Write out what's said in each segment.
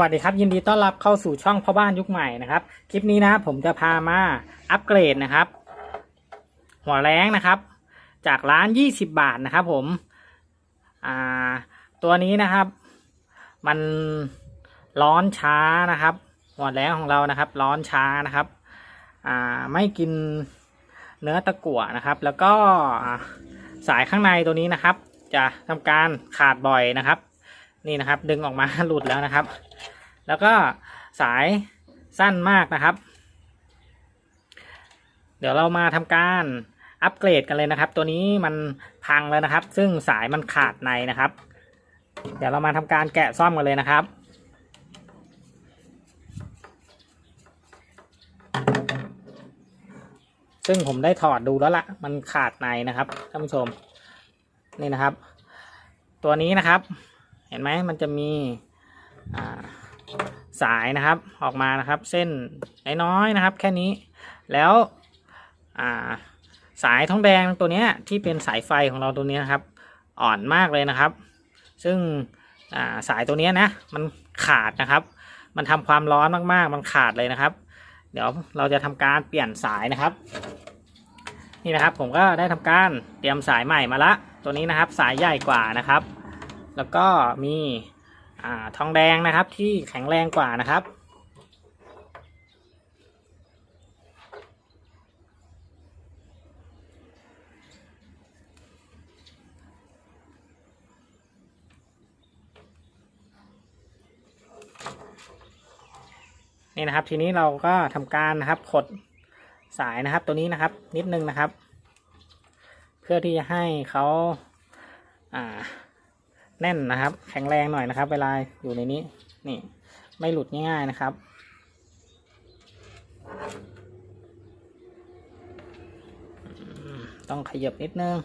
วัสดีครับ ยินดีต้อนรับเข้าสู่ช่องพ่อบ้านยุคใหม่นะครับ คลิปนี้นะผมจะพามาอัปเกรดนะครับ หัวแรงนะครับ จากร้าน 20 บาทนะครับ ผมอ่าตัวนี้นะครับ มันร้อนช้านะครับ หัวแรงของเรานะครับ ร้อนช้านะครับอ่าไม่กินเนื้อตะกั่วนะครับ แล้วก็สายข้างในตัวนี้นะครับ จะทำการขาดบ่อยนะครับ นี่นะครับ ดึงออกมาหลุดแล้วนะครับ แล้วก็สายสั้นมากนะครับ เดี๋ยวเรามาทำการอัปเกรดกันเลยนะครับ ตัวนี้มันพังแล้วนะครับ ซึ่งสายมันขาดในนะครับ เดี๋ยวเรามาทำการแกะซ่อมกันเลยนะครับซึ่งผมได้ถอดดูแล้วละ่ะมันขาดในนะครับท่านผู้ชมนี่นะครับ ตัวนี้นะครับ เห็นไหมมันจะมีสายนะครับออกมานะครับ เส้นน้อยๆนะครับ แค่นี้แล้วาสายทองแดงตัวนี้ที่เป็นสายไฟของเราตัวนี้นะครับ อ่อนมากเลยนะครับ ซึ่งาสายตัวนี้นะมันขาดนะครับ มันทำความร้อนมากๆ มันขาดเลยนะครับ เดี๋ยวเราจะทำการเปลี่ยนสายนะครับ นี่นะครับผมก็ได้ทำการเตรียมสายใหม่มาละ ตัวนี้นะครับสายใหญ่กว่านะครับ แล้วก็มีอทองแดงนะครับที่แข็งแรงกว่านะครับ นี่นะครับทีนี้เราก็ทำการนะครับขดสายนะครับตัวนี้นะครับนิดนึงนะครับ เพื่อที่จะให้เขาอ่า แน่นนะครับ แข็งแรงหน่อยนะครับ เวลาอยู่ในนี้ นี่ ไม่หลุดง่ายๆนะครับ ต้องขยับนิดนึง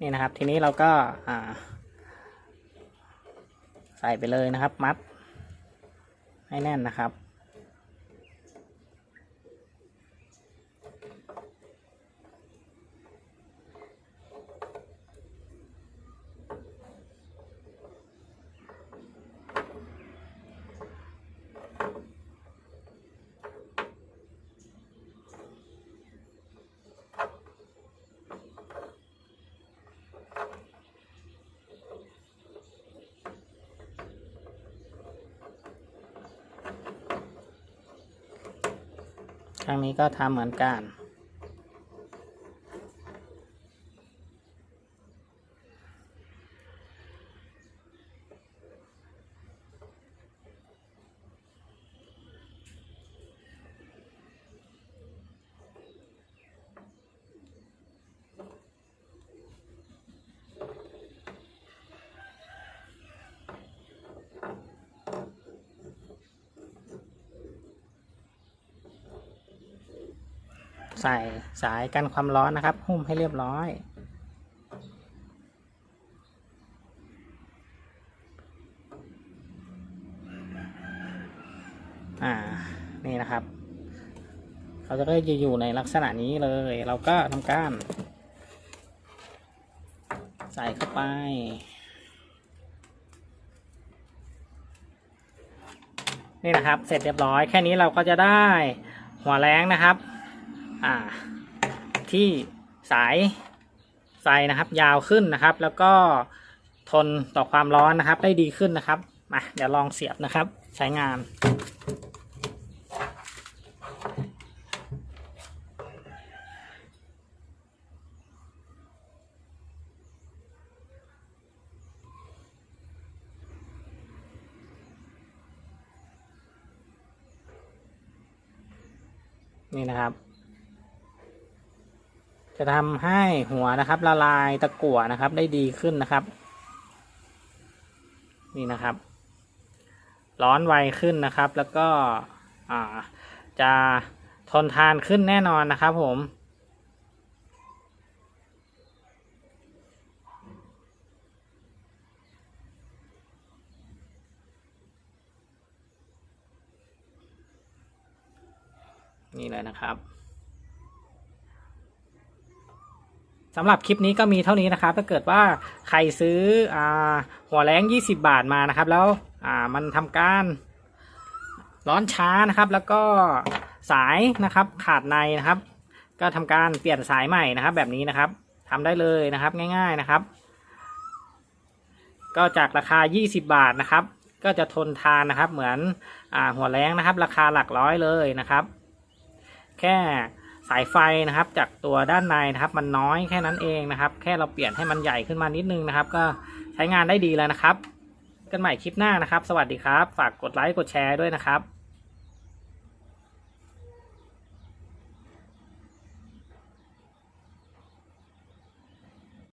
นี่นะครับ ทีนี้เราก็าใส่ไปเลยนะครับ มัดให้แน่นนะครับ รั้งนี้ก็ทำเหมือนกัน ใส่สายกันความร้อนนะครับ หุ้มให้เรียบร้อย อ่า นี่นะครับ เขาจะก็จะอยู่ในลักษณะนี้เลย เราก็ทำการ ใส่เข้าไปนี่นะครับ เสร็จเรียบร้อย แค่นี้เราก็จะได้หัวแรงนะครับ อ่า ที่สายไฟนะครับ ยาวขึ้นนะครับ แล้วก็ทนต่อความร้อนนะครับ ได้ดีขึ้นนะครับมาเดี๋ยวลองเสียบนะครับ ใช้งานนี่นะครับ จะทำให้หัวนะครับละลายตะกั่วนะครับ ได้ดีขึ้นนะครับ นี่นะครับ ร้อนไวขึ้นนะครับ แล้วก็จะทนทานขึ้นแน่นอนนะครับ ผมนี่เลยนะครับ สำหรับคลิปนี้ก็มีเท่านี้นะครับ ถ้าเกิดว่าใครซื้ออหัวแรง20 บาทมานะครับ แล้วมันทำการร้อนช้านะครับ แล้วก็สายนะครับขาดในนะครับ ก็ทำการเปลี่ยนสายใหม่นะครับ แบบนี้นะครับทำได้เลยนะครับง่าย ๆนะครับ ก็จากราคา 20 บาทนะครับ ก็จะทนทานนะครับ เหมือนอหัวแรงนะครับ ราคาหลักร้อยเลยนะครับ แค่ สายไฟนะครับ จากตัวด้านในนะครับ มันน้อยแค่นั้นเองนะครับ แค่เราเปลี่ยนให้มันใหญ่ขึ้นมานิดนึงนะครับ ก็ใช้งานได้ดีแล้วนะครับ กันใหม่คลิปหน้านะครับ สวัสดีครับ ฝากกดไลค์กดแชร์ด้วยนะครับ